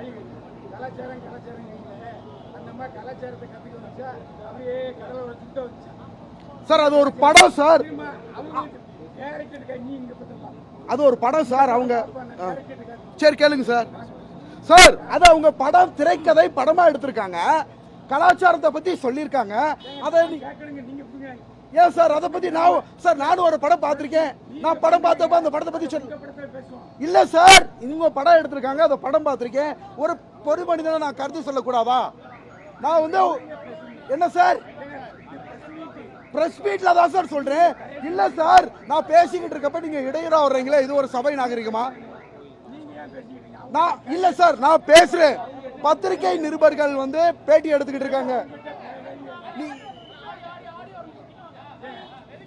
கலாச்சாரம் கலாச்சாரம் அந்த மாதிரி கலாச்சாரத்தை கத்துக்கணும் சார் அப்படியே கடலை ஒரு சுத்த வச்சு சார் அது ஒரு படம் சார். அது ஒரு படம் சார் அவங்க. சரி கேளுங்க சார். சார் அது அவங்க படம் திரைக்கதை படமா எடுத்திருக்காங்க. கலாச்சாரத்தை பத்தி சொல்லியிருக்காங்க. அதை நீ- கேட்கணுங்க நீங்க புரியுங்க ஏன் சார்? அதை பத்தி நான் சார் நானும் ஒரு படம் பார்த்துருக்கேன். நான் படம் பார்த்தப்ப அந்த படத்தை பத்தி சொல்ல இல்லை இல்ல சார் இவங்க படம் எடுத்திருக்காங்க அந்த படம் பார்த்துருக்கேன். ஒரு பொது மனிதனை நான் கருத்து சொல்லக்கூடாதா? நான் வந்து என்ன சார்? பிரஸ் மீட்ல தான் சார் சொல்றேன். இல்ல சார் நான் பேசிக்கிட்டு இருக்கப்ப நீங்க இடையூறா வர்றீங்களே இது ஒரு சபை நாகரிகமா? நான் இல்ல சார் நான் பேசுறேன். பத்திரிகை நிருபர்கள் வந்து பேட்டி எடுத்துக்கிட்டு இருக்காங்க நீ-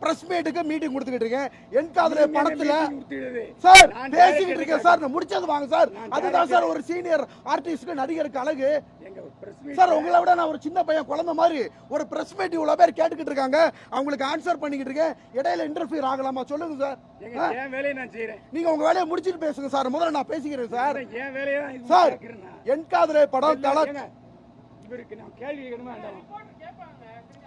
பிரஸ் மீட்டுக்கு மீட்டிங் கொடுத்துக்கிட்டு இருக்கேன். என் காதல படத்துல சார் பேசிக்கிட்டு இருக்கேன் சார் நான் முடிச்சது வாங்க சார் அதுதான் சார் ஒரு சீனியர் ஆர்டிஸ்ட்க்கு நடிகருக்கு அழகு. சார் உங்களை விட நான் ஒரு சின்ன பையன் குழந்தை மாதிரி. ஒரு பிரஸ் மீட் இவ்வளவு பேர் கேட்டுக்கிட்டு இருக்காங்க. அவங்களுக்கு ஆன்சர் பண்ணிக்கிட்டு இருக்கேன். இடையில இன்டர்ஃபியர் ஆகலாமா? சொல்லுங்க சார் நீங்க உங்க வேலையை முடிச்சிட்டு பேசுங்க சார் முதல்ல நான் பேசிக்கிறேன் சார் சார். என் காதலே படம் ஏங்க, இவருக்கு நான் கேள்வி கேட்கணுமா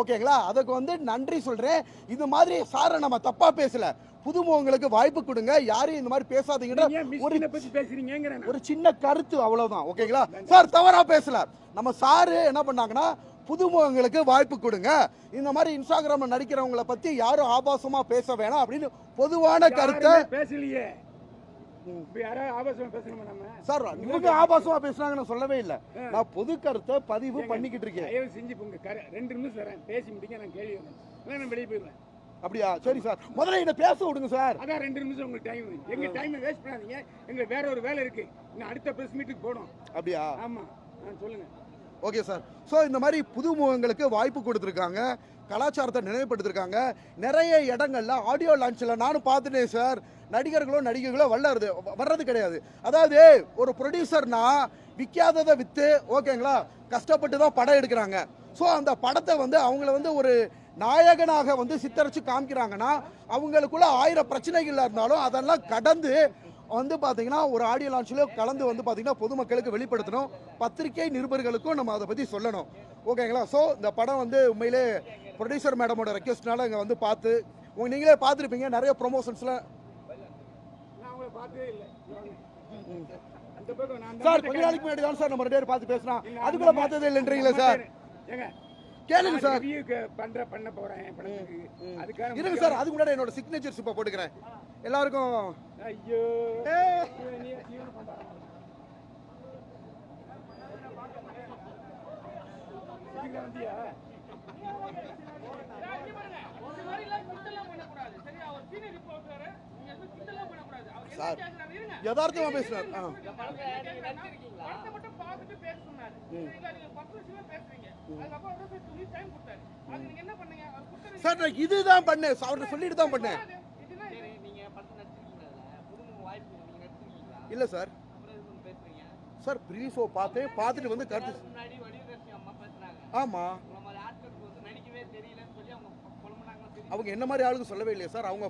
ஓகேங்களா? அதுக்கு வந்து நன்றி சொல்றேன். இது மாதிரி சாரை நம்ம தப்பா பேசல. புதுமுகங்களுக்கு வாய்ப்பு கொடுங்க. யாரையும் இந்த மாதிரி ஏன் ஒரு பத்தி பேசுறீங்கிறேன் நான். ஒரு சின்ன கருத்து அவ்வளவுதான். ஓகேங்களா? சார் தவறா பேசல. நம்ம சாரு என்ன பண்ணாங்கன்னா புதுமுகங்களுக்கு வாய்ப்பு கொடுங்க. இந்த மாதிரி இன்ஸ்டாகிராம்ல நடிக்கிறவங்கள பத்தி யாரும் ஆபாசமா பேச வேணாம் அப்படின்னு பொதுவான கருத்தை பேசலையே இப்ப யாராவது ஆபாசமா பேசணுமா நம்ம சார் இவங்க ஆபாசமா பேசுனாங்க நான் சொல்லவே இல்லை. நான் பொது கருத்தை பதிவு பண்ணிக்கிட்டு இருக்கேன். செஞ்சு உங்க ரெண்டு நிமிஷம் தரேன். பேசி முடிக்க நான் கேள்வி நான் வெளியே போயிடுவேன் அப்படியா? சரி சார். முதல்ல என்ன பேச விடுங்க சார். அதான் ரெண்டு நிமிஷம் உங்களுக்கு டைம் எங்க டைமை வேஸ்ட் பண்ணாதீங்க. எங்களுக்கு வேற ஒரு வேலை இருக்கு. இன்னும் அடுத்த பிரஸ் மீட்டுக்கு போகணும். அப்படியா? ஆமா. சொல்லுங்க. Okay sir. ஸோ இந்த மாதிரி புதுமுகங்களுக்கு வாய்ப்பு கொடுத்துருக்காங்க. கலாச்சாரத்தை நினைவுபடுத்திருக்காங்க. நிறைய இடங்கள்ல ஆடியோ லான்ச்சில் நானும் பார்த்துட்டேன் சார் நடிகர்களோ நடிகைகளோ வல்லறது வர்றது கிடையாது. அதாவது ஒரு ப்ரொடியூசர்னா விற்காததை விற்று ஓகேங்களா கஷ்டப்பட்டு தான் படம் எடுக்கிறாங்க. ஸோ அந்த படத்தை வந்து அவங்கள வந்து ஒரு நாயகனாக வந்து சித்தரிச்சு காமிக்கிறாங்கன்னா அவங்களுக்குள்ள ஆயிரம் பிரச்சனைகள் இருந்தாலும் அதெல்லாம் கடந்து வந்து பார்த்தீங்கன்னா ஒரு ஆடியோ லான்ச்சில் கலந்து வந்து பார்த்தீங்கன்னா பொதுமக்களுக்கு வெளிப்படுத்தணும். பத்திரிகை நிருபர்களுக்கும் நம்ம அதை பற்றி சொல்லணும். ஓகேங்களா? ஸோ இந்த படம் வந்து உண்மையிலே ப்ரொடியூசர் மேடமோட ரெக்வஸ்ட்னால இங்கே வந்து பார்த்து உங்க நீங்களே பார்த்துருப்பீங்க நிறைய ப்ரொமோஷன்ஸில் நான் உங்களை பார்த்ததே இல்லை. அந்த பக்கம் நான் அந்த சார் கொஞ்ச நாளைக்கு முன்னாடி தான் சார் நம்ம ரெண்டு பேரும் பார்த்து பேசுறோம். அதுக்குள்ள பார்த்ததே இல்லைன்றீங்களே சார்? கேளுங்க சார். பண்ற பண்ண போறேன் அதுக்காக இருங்க சார் அதுக்கு முன்னாடி என்னோட சிக்னேச்சர்ஸ் இப்போ போட்டுக்கிறேன். எல்லாருக்கும் ஐயோ ஏய், நீ- நீ ஒண்ணு பண்றா. இதுக்கு வந்தியா? சார். யதார்த்தமா பேசுறாரு. சார் நான் இதுதான் பண்ணேன். அவர்கிட்ட சொல்லிட்டு தான் பண்ணேன். இல்ல சார். சார் ப்ரீ ஷோ பார்த்தேன். பார்த்துட்டு வந்து கருத்து ஆமா. அவங்க என்ன மாதிரி ஆளுங்க சொல்லவே இல்லையா சார்? அவங்க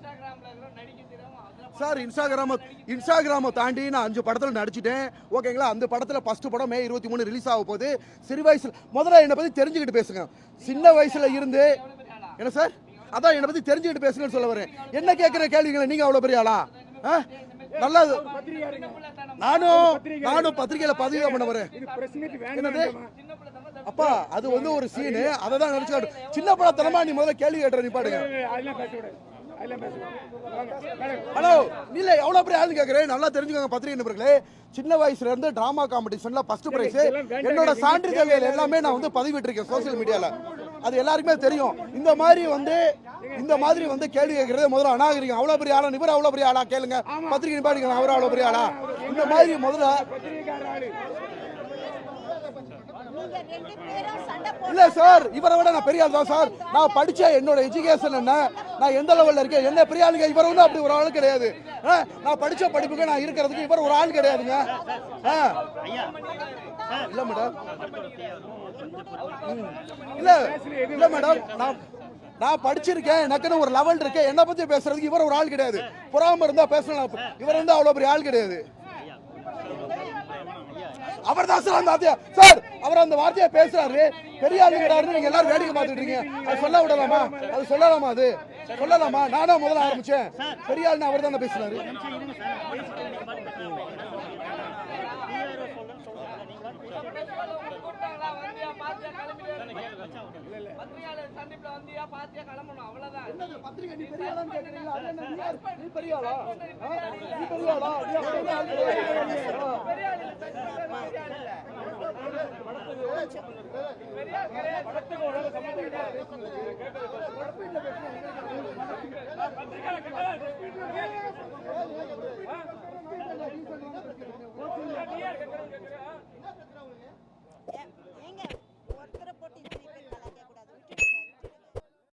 சார் இன்ஸ்டாகிராம இன்ஸ்டாகிராமை தாண்டி நான் அஞ்சு படத்தில் நடிச்சிட்டேன். ஓகேங்களா? அந்த படத்தில் ஃபர்ஸ்ட் படம் மே இருபத்தி மூணு ரிலீஸ் ஆக போகுது. சிறு வயசில் முதல்ல என்னை பற்றி தெரிஞ்சுக்கிட்டு பேசுங்க. சின்ன வயசில் இருந்து என்ன சார்? அதான் என்னை பற்றி தெரிஞ்சுக்கிட்டு பேசுங்கன்னு சொல்ல வரேன். என்ன கேட்குற கேள்விகளை நீங்கள் அவ்வளோ பெரிய ஆளா? ஆ? நல்லா நானும் நானும் பத்திரிகையில பதிவு பண்ண வரேன். என்னது? அப்பா அது வந்து ஒரு சீனு அதை தான் நினைச்சு சின்ன படத்தனமா நீ முதல்ல கேள்வி கேட்டுற நீ பாடுங்க ஹலோ இல்ல எவ்வளவு பெரிய ஆளு கேக்குறேன் நல்லா தெரிஞ்சுக்கோங்க பத்திரிகை நண்பர்களே. சின்ன வயசுல இருந்து டிராமா காம்படிஷன்ல ஃபர்ஸ்ட் பிரைஸ். என்னோட சான்றிதழ்கள் எல்லாமே நான் வந்து பதிவிட்டிருக்கேன் சோஷியல் மீடியால அது எல்லாருக்குமே தெரியும். இந்த மாதிரி வந்து இந்த மாதிரி வந்து கேள்வி கேட்கறது முதல்ல அநாகரிகம். அவ்வளவு பெரிய ஆளா? இவர் அவ்வளவு பெரிய ஆளா? கேளுங்க. பத்திரிகை நிப்பாடிங்க அவர் அவ்வளவு பெரிய ஆளா? இந்த மாதிரி முதல்ல பத்திரிகார ஆளு நீங்க ரெண்டு பேரும் சண்டை போட்டு இல்ல சார். இவரை விட நான் பெரிய ஆள் தான் சார். நான் படிச்ச என்னோட எஜுகேஷன் என்ன? நான் எந்த லெவல்ல இருக்கேன்? என்ன பெரிய ஆளுங்க இவர் வந்து அப்படி ஒரு ஆள் கிடையாது. நான் படிச்ச படிப்புக்கு நான் இருக்கிறதுக்கு இவர் ஒரு ஆள் கிடையாதுங்க. ஆ. இல்ல மேடம். இல்ல இல்ல மேடம் நான் நான் படிச்சிருக்கேன். எனக்குன்னு ஒரு லெவல் இருக்கு. என்ன பத்தி பேசுறதுக்கு இவர் ஒரு ஆள் கிடையாது. புறாம இருந்தா பேசலாம். இவர் வந்து அவ்வளவு பெரிய ஆள் கிடையாது. அவர் தான் சார் அந்த வார்த்தையை? சார் அவர் அந்த வார்த்தையை பேசுறாரு. பெரிய ஆளு கிடையாதுன்னு நீங்க எல்லாரும் வேடிக்கை பார்த்துட்டு இருக்கீங்க. அது சொல்ல விடலாமா? அது சொல்லலாமா அது? சொல்லலாமா? நானா முதல்ல ஆரம்பிச்சேன். பெரிய ஆள்னு அவர் தானே பேசுறாரு. சந்திப்புல வந்தியா